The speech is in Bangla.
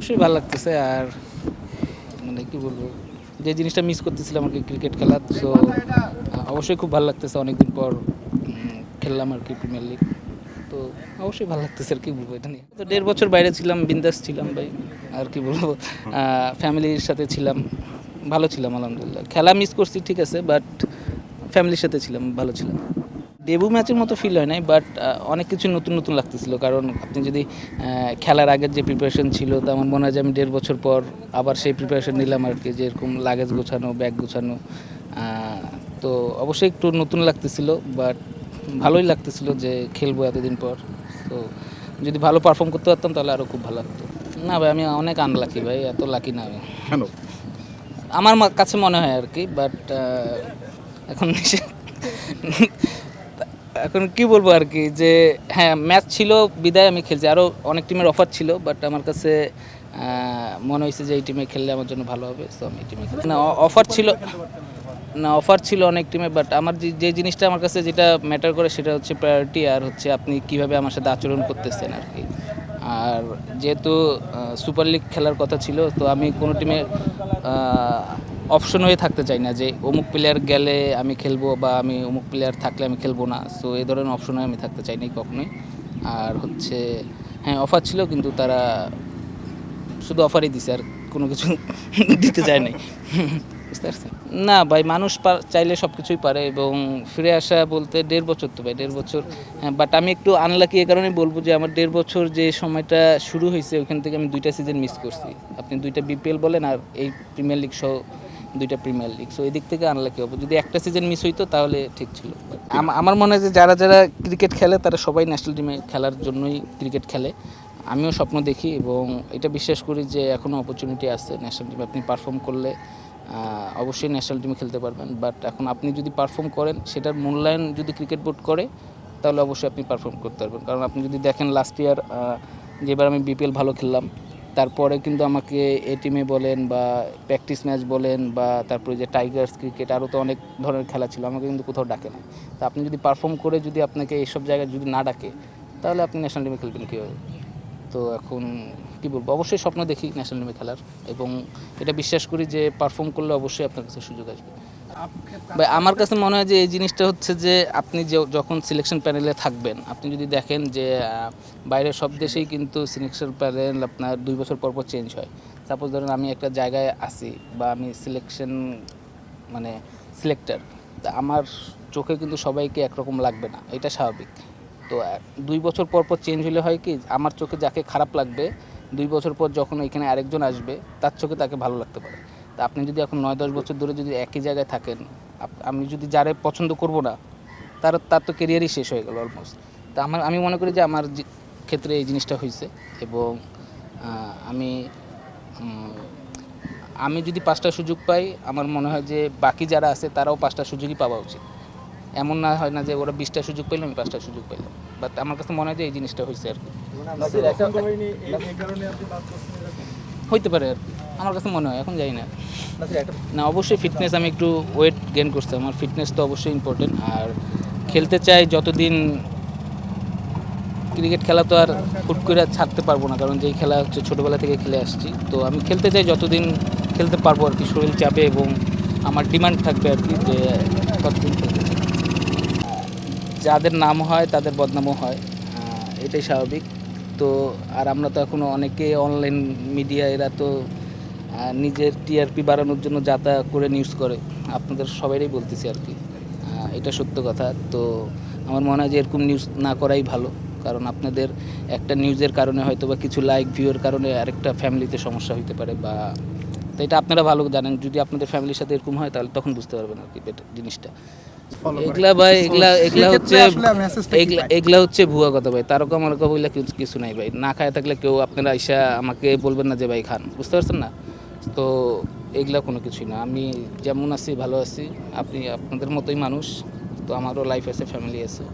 অবশ্যই ভালো লাগতেছে আর মানে কি বলব, যে জিনিসটা মিস করতেছিলাম আর কি ক্রিকেট খেলা সো অবশ্যই খুব ভালো লাগতেছে অনেকদিন পর খেললাম আর কি প্রিমিয়ার লিগ তো অবশ্যই ভালো লাগতেছে আর কি বলব এটা নিয়ে। তো দেড় বছর বাইরে ছিলাম, বিন্দাস ছিলাম ভাই, আর কি বলব ফ্যামিলির সাথে ছিলাম, ভালো ছিলাম আলহামদুলিল্লাহ। খেলা মিস করছি ঠিক আছে বাট ফ্যামিলির সাথে ছিলাম, ভালো ছিলাম। ডেবু ম্যাচের মতো ফিল হয় নাই বাট অনেক কিছু নতুন নতুন লাগতেছিল। কারণ আপনি যদি খেলার আগের যে প্রিপারেশন ছিল তো আমার মনে হয় যে আমি দেড় বছর পর আবার সেই প্রিপারেশন নিলাম আর কি যেরকম লাগেজ গোছানো ব্যাগ গোছানো তো অবশ্যই একটু নতুন লাগতেছিল বাট ভালোই লাগতেছিল যে খেলব এতদিন পর। তো যদি ভালো পারফর্ম করতে পারতাম তাহলে আরও খুব ভালো লাগতো। না ভাই আমি অনেক আনলাকি ভাই এত লাকি না আমি কেন? আমার মা- কাছে মনে হয় আর কি বাট এখন এখন কি বলব আর কি, যে হ্যাঁ ম্যাচ ছিল, বিদায় আমি খেলছি। আরও অনেক টিমের অফার ছিল বাট আমার কাছে মনে হয়েছে যে এই টিমে খেললে আমার জন্য ভালো হবে সো আমি এই টিমে না অফার ছিল, না অফার ছিল অনেক টিমে বাট আমার যে জিনিসটা আমার কাছে যেটা ম্যাটার করে সেটা হচ্ছে প্রায়োরিটি আর হচ্ছে আপনি কীভাবে আমার সাথে আচরণ করতেছেন আর কি। আর যেহেতু সুপার লিগ খেলার কথা ছিল, তো আমি কোনো টিমে অপশন হয়ে থাকতে চাই না যে অমুক প্লেয়ার গেলে আমি খেলব বা আমি অমুক প্লেয়ার থাকলে আমি খেলব না। সো এই ধরনের অপশনে আমি থাকতে চাই না কখনোই। আর হচ্ছে হ্যাঁ অফার ছিল কিন্তু তারা শুধু অফারই দিছে আর কোনো কিছু দিতে চায় নাই। বুঝতে পারছেন? না ভাই, মানুষ চাইলে সব কিছুই পারে এবং ফিরে আসা বলতে দেড় বছর তো ভাই, দেড় বছর। বাট আমি একটু আনলাকি এ কারণে বলব যে আমার দেড় বছর যে সময়টা শুরু হয়েছে ওখান থেকে আমি দুইটা সিজন মিস করছি। আপনি দুইটা বিপিএল বলেন আর এই প্রিমিয়ার লিগ সহ দুইটা প্রিমিয়ার লিগ সো এদিক থেকে আনলাকি হব? যদি একটা সিজন মিস হইতো তাহলে ঠিক ছিল। আম- আমার মনে হয় যে যারা যারা ক্রিকেট খেলে তারা সবাই ন্যাশনাল টিমে খেলার জন্যই ক্রিকেট খেলে। আমিও স্বপ্ন দেখি এবং এটা বিশ্বাস করি যে এখনও অপরচুনিটি আছে ন্যাশনাল টিমে আপনি পারফর্ম করলে অবশ্যই ন্যাশনাল টিমে খেলতে পারবেন। বাট এখন আপনি যদি পারফর্ম করেন সেটার মূল্যায়ন যদি ক্রিকেট বোর্ড করে তাহলে অবশ্যই আপনি পারফর্ম করতে পারবেন। কারণ আপনি যদি দেখেন লাস্ট ইয়ার যেবার আমি বিপিএল ভালো খেললাম তারপরে কিন্তু আমাকে এ টিমে বলেন বা প্র্যাকটিস ম্যাচ বলেন বা তারপরে যে টাইগার্স ক্রিকেট আরও তো অনেক ধরনের খেলা ছিল, আমাকে কিন্তু কোথাও ডাকে না তা আপনি যদি পারফর্ম করে যদি আপনাকে এইসব জায়গায় যদি না ডাকে, তাহলে আপনি ন্যাশনাল টিমে খেলবেন কীভাবে? তো এখন কি বলব, অবশ্যই স্বপ্ন দেখি ন্যাশনাল টিমে খেলার এবং এটা বিশ্বাস করি যে পারফর্ম করলে অবশ্যই আপনার কাছে সুযোগ আসবে। ভাই, আমার কাছে মনে হয় যে এই জিনিসটা হচ্ছে যে আপনি যে যখন সিলেকশন প্যানেলে থাকবেন, আপনি যদি দেখেন যে বাইরের সব দেশেই কিন্তু সিলেকশন প্যানেল আপনার দুই বছর পর পর চেঞ্জ হয়। সাপোজ ধরেন আমি একটা জায়গায় আসি বা আমি সিলেকশন মানে সিলেক্টর আমার চোখে কিন্তু সবাইকে একরকম লাগবে না, এটা স্বাভাবিক। তো দুই বছর পর পর চেঞ্জ হলে হয় কি, আমার চোখে যাকে খারাপ লাগবে, দুই বছর পর যখন এখানে আরেকজন আসবে, তার চোখে তাকে ভালো লাগতে পারে। তা আপনি যদি এখন নয় দশ বছর ধরে যদি একই জায়গায় থাকেন আপ- আমি যদি যারে পছন্দ করব না তার তার তো কেরিয়ারই শেষ হয়ে গেল অলমোস্ট তা আমার আমি মনে করি যে আমার যে- ক্ষেত্রে এই জিনিসটা হয়েছে এবং আমি আমি যদি পাঁচটা সুযোগ পাই আমার মনে হয় যে বাকি যারা আছে তারাও পাঁচটা সুযোগই পাওয়া উচিত। এমন না হয় না যে ওরা বিশটা সুযোগ পেলাম আমি পাঁচটা সুযোগ পেলাম। বাট আমার কাছে মনে হয় যে এই জিনিসটা হয়েছে আর কি। হইতে পারে আর কি। আমার কাছে মনে হয় এখন যাই না। না অবশ্যই ফিটনেস আমি একটু ওয়েট গেইন করছি। আমার ফিটনেস তো অবশ্যই ইম্পর্টেন্ট আর খেলতে চাই যতদিন ক্রিকেট খেলা তো আর হুট করে ছাড়তে পারব না কারণ যেই খেলা হচ্ছে ছোটোবেলা থেকে খেলে আসছি। তো আমি খেলতে চাই যতদিন খেলতে পারব আর কি শরীর চাপে এবং আমার ডিমান্ড থাকবে আর কি যে ততদিন খেলতে চাই। যাদের নাম হয় তাদের বদনামও হয়। এটাই স্বাভাবিক। তো আর আমরা তো এখনও অনেকে অনলাইন মিডিয়া এরা তো নিজের টিআরপি বাড়ানোর জন্য যাতা করে নিউজ করে, আপনাদের সবাইরাই বলতেছি আর কি। এটা সত্য কথা। তো আমার মনে হয় যে এরকম নিউজ না করাই ভালো, কারণ আপনাদের একটা নিউজের কারণে হয়তো বা কিছু লাইক ভিউয়ের কারণে আরেকটা ফ্যামিলিতে সমস্যা হইতে পারে বা, তো এটা আপনারা ভালো জানেন। যদি আপনাদের ফ্যামিলির সাথে এরকম হয়, তাহলে তখন বুঝতে পারবেন আর কি জিনিসটা। এগুলা ভাই এগুলা এগুলা হচ্ছে এগুলা এগুলা হচ্ছে ভুয়া কথা ভাই তারকা মারকা বইলা কিছু কিছু নাই ভাই। না খায় থাকলে কেউ আপনারা আইসা আমাকে বলবেন না যে ভাই খান বুঝতে পারছেন না? তো এগুলা কোনো কিছুই না। আমি যেমন আছি ভালো আছি আপনি আপনাদের মতোই মানুষ তো আমারও লাইফ আছে ফ্যামিলি আছে।